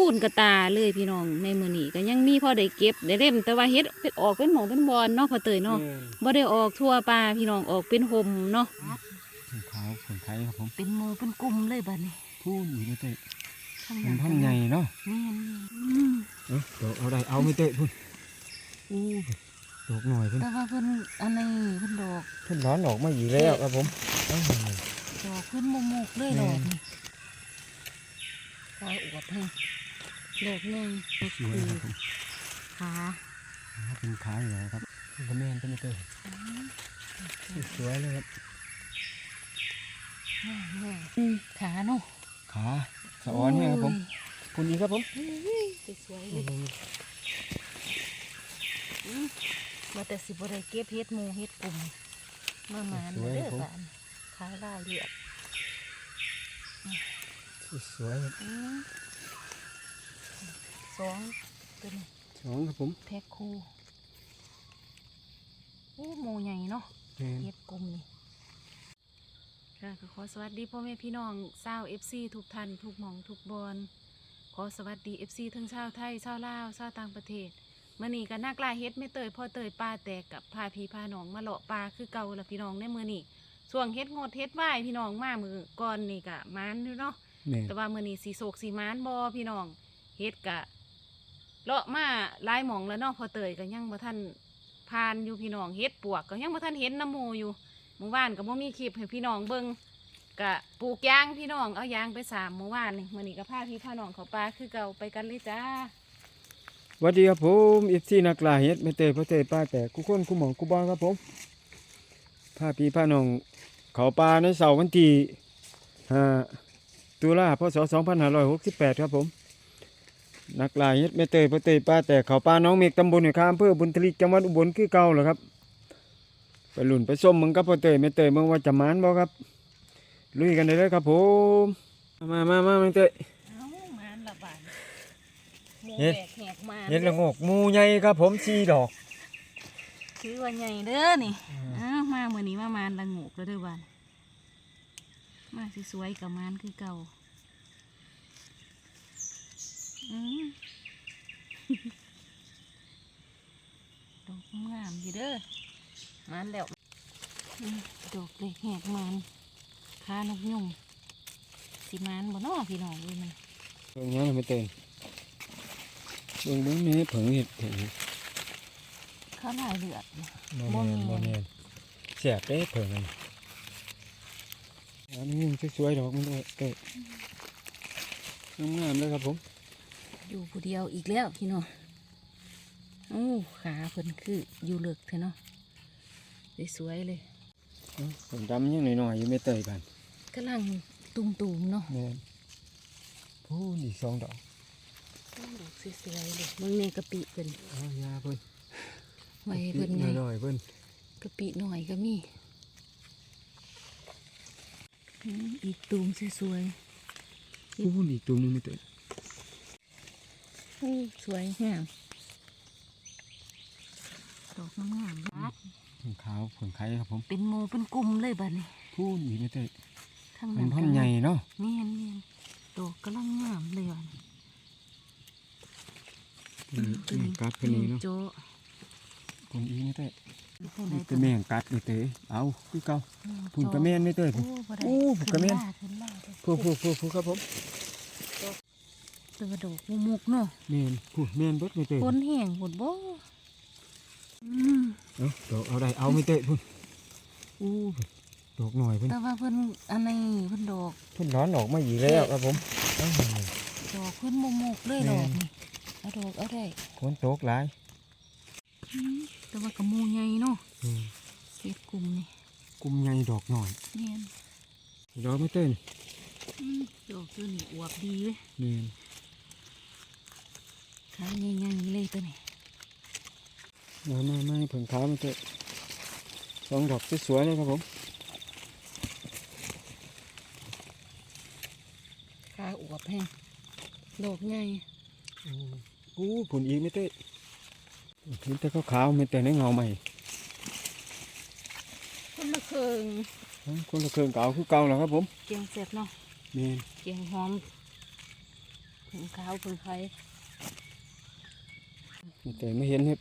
คูนกระตาเลยพี่น้องในมือนี้ก็ยังมีพอได้เก็บได้เล่มแต่ว่าเฮ็ดเป็นออกเป็นหมองเป็นบอลเนาะพอเตยเนาะแม่นบ่ได้ออกทั่วปลาพี่น้องออกเป็นหมเนาะผงขาวผงไทยครับผมเป็นหมูเป็นกลุ่มเลยบัดนี้พูนอยู่ไม่เตะข้างหมันน้าพันใหญ่เนาะนี่นเอ้าดอกเอาได้เอาไม่เตะพุ่นอู้ดอกหน่อยเพิ่นแต่ว่าเพิ่นอันนี้เพิ่นดอกเพิ่นร้อนออกมาอีกแล้วครับผมเอ้าดอกเพิ่นมุมุกเลยแม่ดอกนี่ขาวอวบให้ ดอกหนึงก็สวยคือครับผมขาอ่าเป็นขาอยู่แล้วครับก็แม่นก็ไม่เตะสวยเลยครับอืมขาเนาะขาสะออนเนี่ยครับผมคุณอีกครับผมสวยๆเลยมาแต่สิบ่ได้เก็บเฮ็ดหมูเฮ็ดกลุ่มมาหมานเด้อบ้านขายได้เลือดสวยครับอืม สองเป็นสองครับผมแพ็คคู่โอ้หมูใหญ่เนาะแม่นเฮ็ดกลุ่มนี่ค่ะก็ขอสวัสดีพ่อแม่พี่น้องชาวเอฟซีทุกท่านทุกหมองทุกบอลขอสวัสดีเอฟซีทั้งชาวไทยชาวลาวชาวต่างประเทศมื่อนี้ก็นักล่าเฮ็ดไม่เตยพ่อเตยปลาแตกกับพาพี่พาน้องมาเลาะปลาคือเก่าละพี่น้องในมือนี้ช่วงเฮ็ดงดเฮ็ดไหวายพี่น้องมามือก่อนนี่กะมันอยู่เนาะแม่นแต่ว่ามื้อนี้สีโศกสีมานบอพี่น้องเฮ็ดกะ เลาะมาหลายหม่องแล้วเนาะพอเตยก็ยังบ่ทันผ่านอยู่พี่น้องเฮ็ดปวกก็ยังบ่ทันเห็นน้ำหมูอยู่เมื่อวานก็บ่มีคลิปให้พี่น้องเบิ่งกะปลูกยางพี่น้องเอายางไปสามเมื่อวานนี่มื้อนี้ก็พาพี่พาน้องเขาป่าคือเก่าไปกันเลยจ้าสวัสดีครับผมอีฟซี่นักลาเฮ็ดไม่เตะพ่อเตะป้าแต่กูคนกูหมองกูบอลครับผมพาพี่พาน้องเขาปลาในเสาร์วันที่ห้าตุลาพศสองพันห้าร้อยหกสิบแปดครับผม นักล่าเฮ็ดไม่เตะพ่อเตะป้าแต่เขาปลาน้องเมกตำบลหนอยคามอำเภอบุญทลิกจังหวัดอุบลคือเก่าเหรอครับไปหลุนไปส้มมึงกับพ่อเตะไม่เตะมึงว่าจะหมานบ่ครับลุยกันได้เลยครับผมมามามาไม่เตะเอ้ามานละบาดหมูเฮ็ดแบกแหกมาเฮ็ดละโงกหมูใหญ่ครับผมสีดอกคือว่าใหญ่เด้อนี่อ้าวมามื้อนี้มามานละงูกแล้วเด้อบ้านมาสิสวยกับมานคือเก่าอืม ดอกงามอยู่เด้อมันแล้วอืมดอกเล็กแหกมันคานกยุงสิมันบ่น้อพี่น้องเลยมันเบิ่งยังไม่เต้นเบิ่งเบิ่งนี่เผิงเห็ดเผิงข้าวลายเลือดน่ะบ่บ่แม่นแม่บ่นแม่นแสบเด้เผิงอันนี้อันนี้ยังสวยๆดอกมันเอ้ยเอ้ยงามๆเลยครับผม อยู่ผู้เดียวอีกแล้วพี่น้องโอ้ขาเพิ่นคืออยู่เลิกเถอะเนาะสวยๆเลยเอ้าผมดำยังหน่อยๆอยู่ไม่เตยกันกำลังตุ่มๆเนาะแม่นพูนอีกสองดอกดอกสวยๆเลยเบิ่งในกะปิเพิ่นเอายาเพิ่นไว้ให้เพิ่นหไงน่อยๆเพิ่นกะปิหน่อยก็มีอืมอีกตูมสวยพูนอีกตัวหนึงไม่เตย ๆอู้สวยงามดอกงามๆนะผงขาวผงไข่ครับผม เป็นหมูเป็นกลุ่มเลยบัดนี้พูนอีกไม่เตยทั้งมันั้นนพันใหญ่เนาะเนียนเนียนดอกกำลังงามเลยอะอืมอืมกัดคนนี้เนาะโจะคนอีกไม่เตยผู้ใดนี่ก็แม่งกัดไม่เตยเอาคือเก่าพุ่นกระแม่นไม่เตยโอ้พุ่น บ่ได้โอ้พุ่นกระแม่น ขึ้นล่าขึ้นผู้ผู้ผู้ผู้ครับผมล่า ตัวดอกมุกๆเนาะแม่นผู้แม่นเบิดไม่เตะคนแห้งหมดบ่อืมเอาดอกเอาได้เอาไม่เตะพุ่นอู้ดอกหน่อยเพิ่นแต่ว่าเพิ่นอันนี้เพิ่นดอก เพิ่นร้อนออกมาอีกแล้วครับผมเอ้าดอกเพิ่นมุกๆเลยแม่ดอนกนี่เอาดอกเอาได้ฝนตกหลายอืมแต่ว่ากระมูใหญ่เนาะอืมเฮ็ดกลุ่มนี่กุมใหญ่ดอกหน่อยเนียนดอกไม่เต้นอืมดอกตัวนี้อวบดีเว้ยแม่น ขาใหญ่ๆเลยตัวนี้มามามาให้เพิ่นขาวไม่เตะสองดอกสวยๆเลยครับผมขาอวบแห้งดอกใหญ่อู้ผลอีกไม่เตะเห็นแต่ขาวๆไม่แต่ในเงาใหม่คนละเครื่องเอ้าคนละเครื่องเก่าคือเก่าแล้วครับผม เกียงเสร็จเนาะแม่นเกียงหอมหถึงขาวถึงไข่ไม่ เตยไม่เห็นเห็ด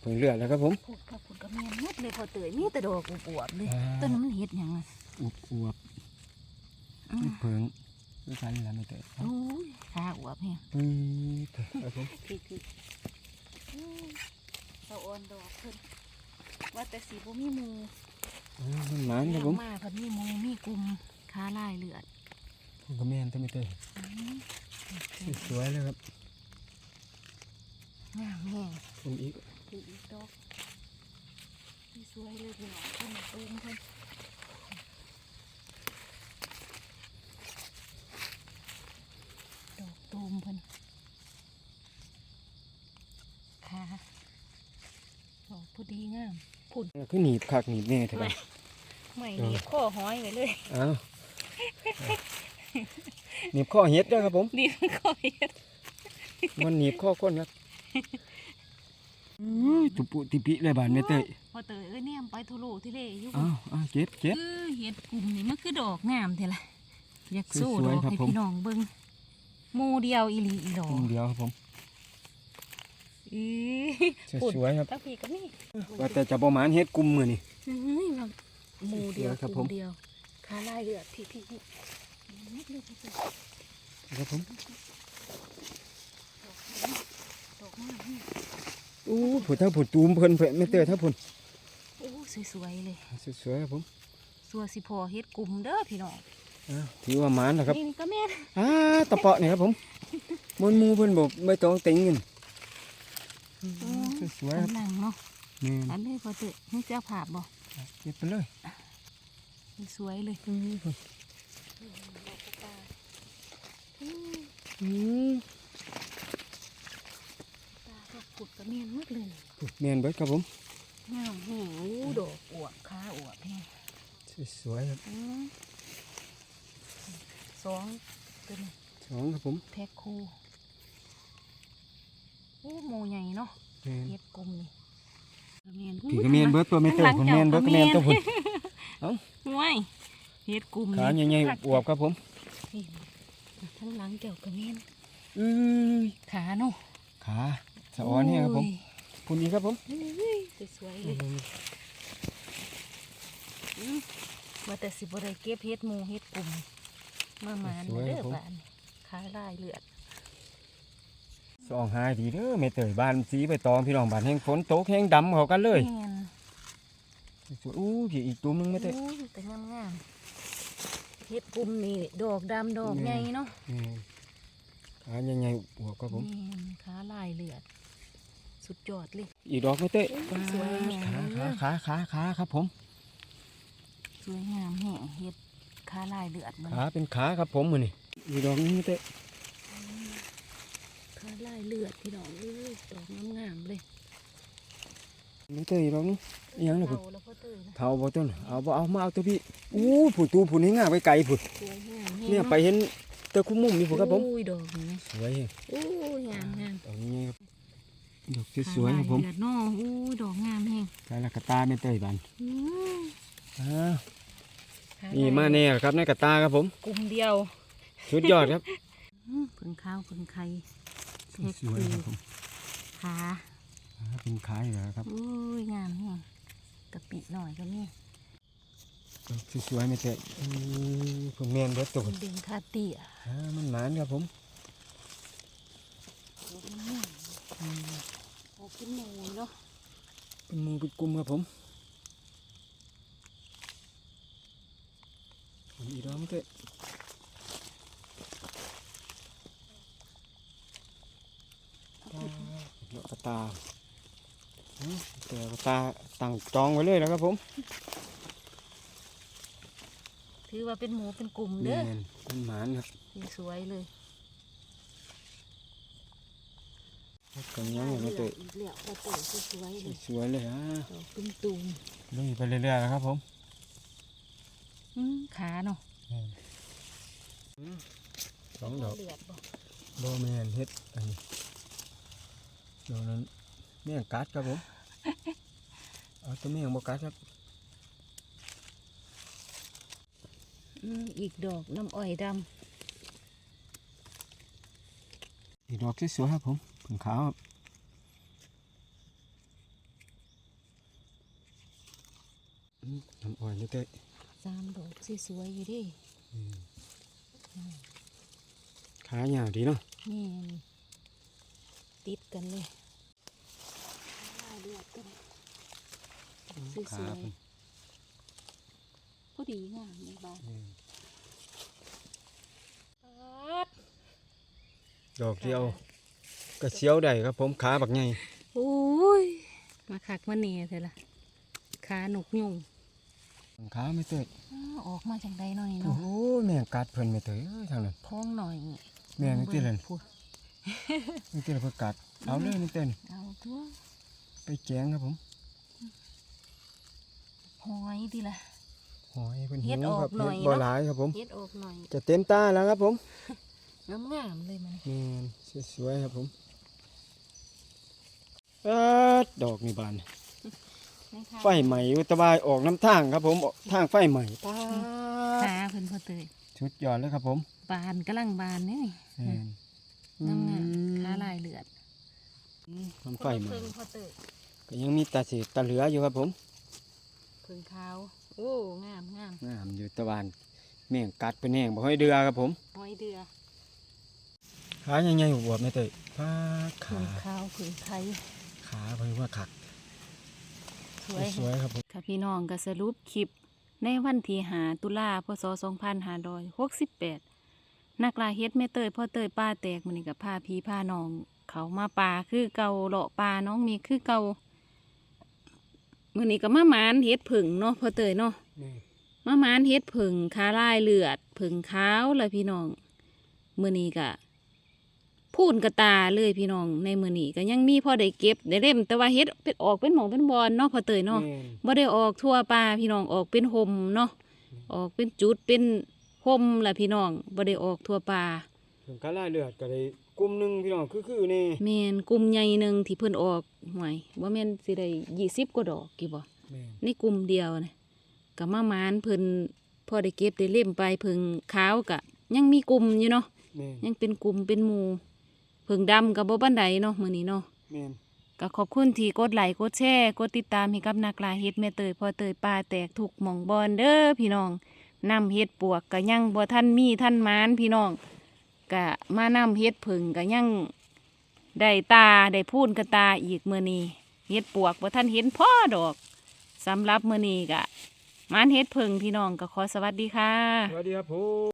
เพิ่งเลือดแล้วครับผมพูดกับคุณกับแม่นหมดเลยพอเตยมีแต่ดอกอวบๆเลยอ่าต้นนั้นมันเฮ็ดหยังอะอวบอวบอืมเพิ่งด้วยกันนี่แหละไม่เตยโอ้ยขาอวบแฮงอืมครับผมพี่พี่เราอ่อนดอกเพิ่นว่าแต่สีบ่มีหมูอ่ามันหมานครับผมมาเพิ่นมีหมูมีกลุ่มขาลายเลือดผมก็แม่นแต่ไม่เตยอืมสวยเลยครับ งามแห้งผมอีกคืออีกดอกที่สวยเลยพี่น้องเพิ่นตูมเพิ่นดอกตูมเพิ่นขาดอกผู้ดีงามพุ่นคือหนีบคักหนีบแน่เถอะครับไม่หนีบข้อห้อยไว้เลยอ้าวหนีบข้อเห็ดด้วยครับผมหนีบข้อเฮ็ดมันหนีบข้อก้นครับ อุ้ยตุปุติปิเลยบานไม่เตยพอเตยเอ้ยเนี่ยไปทุโลทุเลอยู่อ้าวอ้าวเก็บเก็บ เออเฮ็ดกลุ่มนี่มันคือดอกงามเท่ล่ะอยากสู้สดวยอกๆครับให้ผมพี่น้องเบิ่งหมู่เดียวอีหลีอีดอกมุมเดียวครับผมอีสวยๆครับตั้งพี่ก็มีว่าแต่จะประมาณเฮ็ดกลุ่มมือนี่เฮ้ยว่าหมู่เดียวสวยครับกลุ่ผมมเดียวขาลายเลือดพี่พี่พี่นิดเดียวพี่พี่ครับผม ด อกงามนี่อู้ผุดถ้าผุดตูมเพิ่นเพิ่นไม่เตยถ้าผุดโอ้สวยๆเลยสวยๆครับผมสัวสิพอเฮ็ดกลุ่มเด้อพี่น้องอ้าวถือว่าหมานนะครับนี่ก็แม่นอ่าตะเปาะนี่ครับผมมนหมูเพิ่นบอกไม่ต้องเต็งเงินสวยๆครับกำลังเนาะแม่นอันนี้พอเตยนี่เจ้าภาพบ่เก็บไปเลยสวยเลยอืมตาก็ ขุดกระเมียนมากเลยแม่นเบิดครับผมงามแห้งอู้ดอกอวบขาอวบแห้งสวยๆครับอืมสองตัวนี้สองครับผมแพ็คคู่อู้โมใหญ่เนาะแม่นเฮ็ดกลมนี่กระเมียนผีก็แม่นเบิดตัวไม่เตยผมแม่นเบิดก็แม่นตัวพุ่นว้ายเฮ็ดกลมขาใหญ่ๆอวบครับผมนี่ทั้งหลังเกี่ยวกระเมียนอื้อขาเนาะขา สะออนเนี่ยครับผมโพุ่นนี้ครับผมอ้ยสวยๆเลยอืมว่าแต่สิบ่ได้เก็บเฮ็ดหมูเฮ็ดกลุ่มมาหมานเด้อบ้านขาลายเลือดสองหายดีเด้อไม่เตยบ้านสีไปตองพี่น้องบ้านแห้งฝนตกแห้งดำเขากันเลยแม่นสวยอู้พี่อีกตัวหนึงไม่เตยโอ้ยแต่งามงามๆเฮ็ดกลุ่มนี่ดอกดำดอกแม่ใหญ่เนาะนี่ขาใหญ่ๆอวบครับผมแม่นขาลายเลือด สุดยอดเลย อีกดอกไม่เตยสวยแม่ขาเด้ขาอขาขาขาครับผม สวยงามแห้งเฮ็ดขาลายเลือดมันขาเป็นขาครับผมมือนี่อีกดอกนี้ไม่เตยขาลายเลือดพี่น้องเอ้ยดอกงามๆเลยไม่เตยอีกดอกนี้อิหยังล่ะพุ่นเอาแล้วพ่อเตยนะเท่าบ่ต้นเอาบ่เอามาเอาตัวพี่อู้ผู้ตูผู้นี้ง่ายไปไกลผู้สวยงามแห้งเนี่ยไปเห็นเตะคุ้มมุมนี่ผู้ครับผมอุ้ยดอกนี่นะสวยแฮงอุ้ยงามงามดอกนี้ครับ ดอกสวยๆครับผมขาลายเลือดเนาะอุ้ยดอกงามแห้งกาลกระตาไม่เตยบานอืมอ่าขานี่ลยมาแน่ครับในกระตาครับผม กลุ่มเดียวสุดยอดครับอืมเพิ่งข้าวเพิ่งไข่แพ็คสวยครับผมขาอ่าเป็นขายเหรอครับอุ้ยงามแห้งกะปิหน่อยก็มีดอกสวยๆไม่เตยอือผมแม่นเบิดตัวเป็นเด้งคาเตียอ่ามันหมานครับผมอืม เอาขึ้นหมูเนาะเป็นหมูเป็นกลุ่มครับผมอีดอกไม่เตยดอกกระตาอืมเตยกระตาตั้งจองไว้เลยแล้วครับผม ถือว่าเป็นหมูเป็นกลุ่มเด้แม่อนมันหมานครับสวยๆเลย กันยังไม่เตยอีกแล้วพอเตยสวยเลยสวยเลยอะตุ้มตุ้มลุยไปเรื่อยๆแล้วครับผมอืมขาเนาะสองดอกเลือดบ่โบแมนเฮ็ดอันนี้ดอกนั้นแม่งกัดครับผมเอาตัวแม่งบ่กัดครับอีกดอกน้ำอ้อยดำอีกดอกสวยๆครับผม ผึ่งขาวครับอืมน้ำอ่อนนี่เต้สามดอกสวยๆอยู่เดิขายาวดีเนาะนี่ติดกันเลยลายเลือดกันสขาวยเพิ่นๆพอดีงามในบ้านอืมปัดดอกเดียว กระเสียวได้ครับผมขาบักใหญ่โอ้ยมาคักมาเนี่ยเถอะล่ะขาหนกยุงขาไม่เต้อ้าวออกมาจากใดหน่อยโอ้เนาะโหแม่งกัดเพิ่นไม่เต้เอ้ยทางนั้นท้องหน่อยแม่นี่ติเลยพูดนี่ติเลยเพิ่นกัดเอาเลยนี่เต้นเอาตัวไปแจงครับผมหอยดีละหอยเพิ่นเฮ็หิดวออกครับหน่อยเฮ็ดบ่เนาะ หลายครับผมเฮ็ดออกหน่อยจะเต็มตาแล้วครับผมงามงามๆเลยมันแม่นสวยๆครับผม เอิดดอกนี่บานไฟใหม่อุตบายออกน้ำทางครับผมออกทางไฟใหม่ป้าดขาเพิ่นพอเตยชุดยอดเลยครับผม บานกำลังบานนี่แม่นงามงามอืมขาลายเลือดมันไฟใหม่เพิ่งพอเตยก็ยังมีตาสีตาเหลืออยู่ครับผมเพิ่งขาวโอ้งามงามงามอยู่ตะวันแม่งกัดเป็นแห้งบ่ค่อยเดือครับผมหอยเดือขาใหญ่ๆบวบๆไม่เตยป้าดขาเพิ่งขาวเพิ่งไข่ ขาเพิ่นว่าขักสวยสวยๆครับผมค่ะพี่น้องก็สรุปคลิป ในวันที่หาตุลาพศ2568นักลาเฮ็ดแม่เตยพ่อเตยป้าแตกมื้อนี้ก็พาพี่พาน้อง เขามาป่าคือเก่าเลาะป่าน้องมีคือเก่ามื้อนี้ก็มาหมานเฮ็ดผึ่งเนาะพ่อเตยเนาะนี่มาหมานเฮ็ดผึ่งขาลายเลือดผึ่งขาวล่ะพี่น้องมื้อนี้ก็ พูนกระตาเลยพี่น้องในมื้อนี้ก็ยังมีพอได้เก็บได้เล่มแต่ว่าเฮ็ดเป็นออกเป็นหมองเป็นบอนเนาะพ่อเตยเนาะแม่นบ่ได้ออกทั่วป่าพี่น้องออกเป็นห่มเนาะออกเป็นจุดเป็นห่มล่ะพี่น้องบ่ได้ออกทั่วป่าถึงกะลาเลือดก็ได้กลุ่มหนึงพี่น้องคือๆนี่แม่นกลุ่มใหญ่หนึงที่เพิ่นออกหวยบ่แม่นสิได้20กว่าดอกกี่บ่แม่นในกลุ่มเดียวนะก็มาหมานเพิ่นพอได้เก็บได้เล่มไปเพิ่งขาวกะ ยังมีกลุ่มอยู่เนาะแม่นยังเป็นกลุ่มเป็นหมู่ เพิ่งดำก็บ่ปานใดเนาะมื้อนี้เนาะแม่นก็ขอบคุณที่กดไลค์กดแชร์กดติดตามให้กับนักลาเฮ็ดแม่เตยพอเตยปลาแตกถูกหม่องบอนเด้อพี่น้องนำเฮ็ดปวกก็ยังบ่ทันมีทันหมานพี่น้องก็มานำเฮ็ดผึ่งก็ยังได้ตาได้พูนกระตาอีกมื้อนี้เฮ็ดปวกบ่ทันเห็นพ่อดอกสำหรับมื้อนี้ก็หมานเฮ็ดผึ่งพี่น้องก็ขอสวัสดีค่ะ สวัสดีครับผม